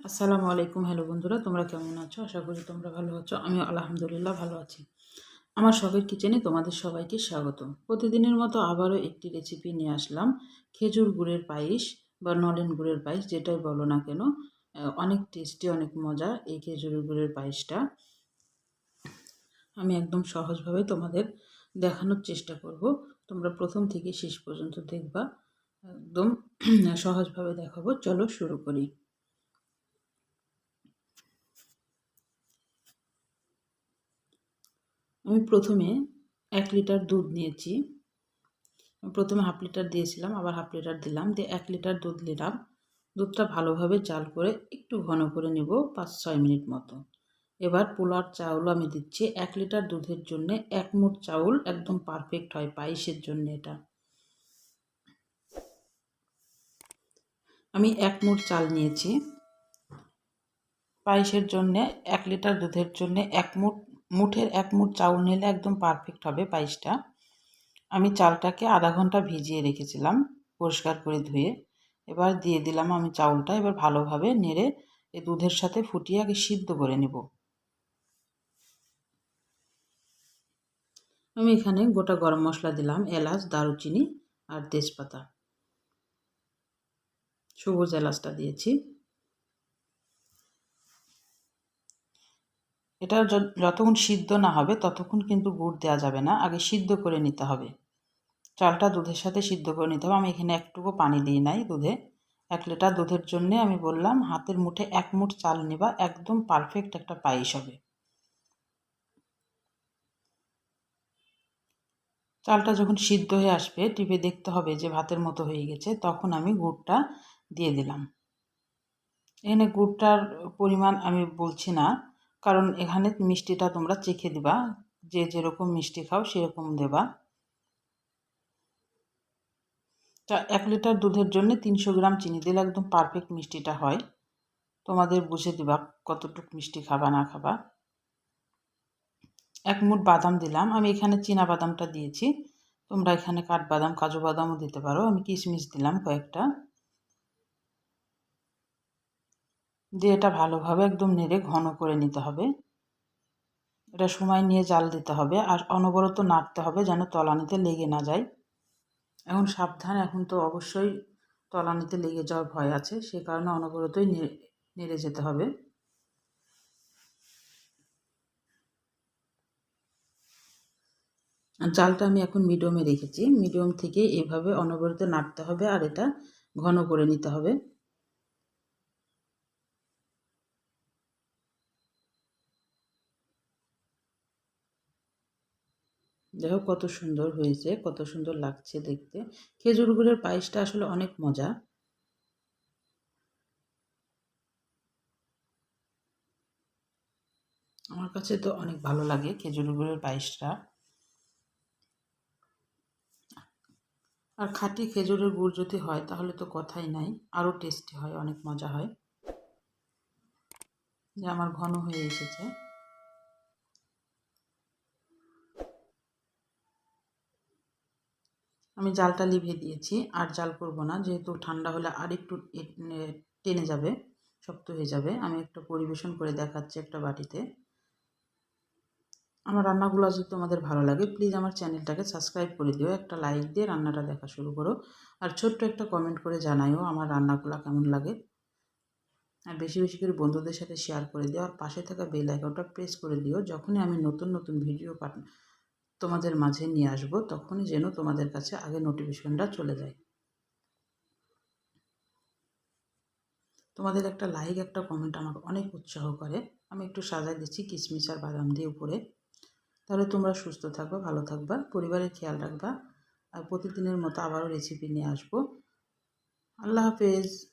আসসালামু আলাইকুম, হ্যালো বন্ধুরা, তোমরা কেমন আছো? আশা করি তোমরা ভালো আছো। আমি আলহামদুলিল্লাহ ভালো আছি। আমার শখের কিচেনে তোমাদের সবাইকে স্বাগত। প্রতিদিনের মতো আবারও একটি রেসিপি নিয়ে আসলাম। খেজুর গুড়ের পায়েস বা নলেন গুড়ের পায়েস, যেটাই বলো না কেন অনেক টেস্টি অনেক মজা এই খেজুর গুড়ের পায়েসটা। আমি একদম সহজভাবে তোমাদের দেখানোর চেষ্টা করব। তোমরা প্রথম থেকে শেষ পর্যন্ত দেখবা। একদম সহজভাবে দেখাবো। চলো শুরু করি। আমি প্রথমে এক লিটার দুধ নিয়েছি। প্রথমে হাফ লিটার দিয়েছিলাম, আবার হাফ লিটার দিলাম। দিয়ে এক লিটার দুধ নিলাম। দুধটা ভালোভাবে জাল করে একটু ঘন করে নেব, পাঁচ ছয় মিনিট মতো। এবার পোলার চাউল আমি দিচ্ছি। এক লিটার দুধের জন্য এক মুঠ চাউল একদম পারফেক্ট হয় পায়েসের জন্য এটা। আমি এক মুঠ চাল নিয়েছি। পায়েসের জন্য এক লিটার দুধের জন্য এক মুঠ মুঠের এক মুঠ চাউল নিলে একদম পারফেক্ট হবে পায়েসটা। আমি চালটাকে আধা ঘণ্টা ভিজিয়ে রেখেছিলাম পরিষ্কার করে ধুয়ে। এবার দিয়ে দিলাম আমি চাউলটা, এবার ভালোভাবে নেড়ে এই দুধের সাথে ফুটিয়ে আগে সিদ্ধ করে নেব। আমি এখানে গোটা গরম মশলা দিলাম, এলাচ, দারুচিনি আর তেজপাতা। সবুজ এলাচটা দিয়েছি। এটা যতক্ষণ সিদ্ধ না হবে, ততক্ষণ কিন্তু গুড় দেওয়া যাবে না। আগে সিদ্ধ করে নিতে হবে। চালটা দুধের সাথে সিদ্ধ করে নিতে হবে। আমি এখানে একটুকু পানি দিই নাই দুধে। এক লিটার দুধের জন্যে আমি বললাম, হাতের মুঠে এক মুঠ চাল নেবা, একদম পারফেক্ট একটা পায়েস হবে। চালটা যখন সিদ্ধ হয়ে আসবে, টিপে দেখতে হবে যে ভাতের মতো হয়ে গেছে, তখন আমি গুড়টা দিয়ে দিলাম। এখানে গুড়টার পরিমাণ আমি বলছি না। কারণ এখানে মিষ্টিটা তোমরা চেখে দিবা। যে যেরকম মিষ্টি খাও সেরকম দেবা। তা এক লিটার দুধের জন্য তিনশো গ্রাম চিনি দিলে একদম পারফেক্ট মিষ্টিটা হয়। তোমাদের বুঝে দিবা কতটুক মিষ্টি খাবা, না খাবা। এক মুঠ বাদাম দিলাম। আমি এখানে চীনা বাদামটা দিয়েছি। তোমরা এখানে কাঠবাদাম কাজু বাদামও দিতে পারো। আমি কিশমিশ দিলাম কয়েকটা। দিয়ে এটা ভালোভাবে একদম নেড়ে ঘন করে নিতে হবে। এটা সময় নিয়ে জাল দিতে হবে আর অনবরত নাড়তে হবে যেন তলানিতে লেগে না যায়। এখন সাবধান, এখন তো অবশ্যই তলানিতে লেগে যাওয়ার ভয় আছে, সে কারণে অনবরতই নেড়ে যেতে হবে। জালটা আমি এখন মিডিয়ামে রেখেছি। মিডিয়াম থেকে এভাবে অনবরত নাড়তে হবে আর এটা ঘন করে নিতে হবে। দেখো কত সুন্দর হয়েছে, কত সুন্দর লাগছে দেখতে। খেজুর গুড়ের পায়েসটা আসলে অনেক মজা। আমার কাছে তো অনেক ভালো লাগে খেজুর গুড়ের পায়েসটা। আর খাঁটি খেজুরের গুড় যদি হয়, তাহলে তো কথাই নাই। আরও টেস্টি হয়, অনেক মজা হয়। যে আমার ঘন হয়ে এসেছে। আমি জালটা লিভিয়ে দিয়েছি, আর জাল করব না। যেহেতু ঠান্ডা হলে আর একটু টেনে যাবে, শক্ত হয়ে যাবে। আমি একটা পরিবেশন করে দেখাচ্ছি একটা বাটিতে। আমার রান্নাগুলো যদি তোমাদের ভালো লাগে, প্লিজ আমার চ্যানেলটাকে সাবস্ক্রাইব করে দিও, একটা লাইক দিয়ে রান্নাটা দেখা শুরু করো। আর ছোট্ট একটা কমেন্ট করে জানাইও আমার রান্নাগুলো কেমন লাগে। আর বেশি বেশি করে বন্ধুদের সাথে শেয়ার করে দিও, আর পাশে থাকা বেল আইকনটা প্রেস করে দিও, যখনই আমি নতুন নতুন ভিডিও তোমাদের মাঝে নিয়ে আসব, তখনই যেন তোমাদের কাছে আগে নোটিফিকেশনটা চলে যায়। তোমাদের একটা লাইক একটা কমেন্ট আমাকে অনেক উৎসাহ করে। আমি একটু সাজাই দিচ্ছি, কিশমিশ আর বাদাম দিয়ে উপরে। তাহলে তোমরা সুস্থ থাকবা, ভালো থাকবা, পরিবারের খেয়াল রাখবা। আর প্রতিদিনের মতো আবারও রেসিপি নিয়ে আসব। আল্লাহ হাফেজ।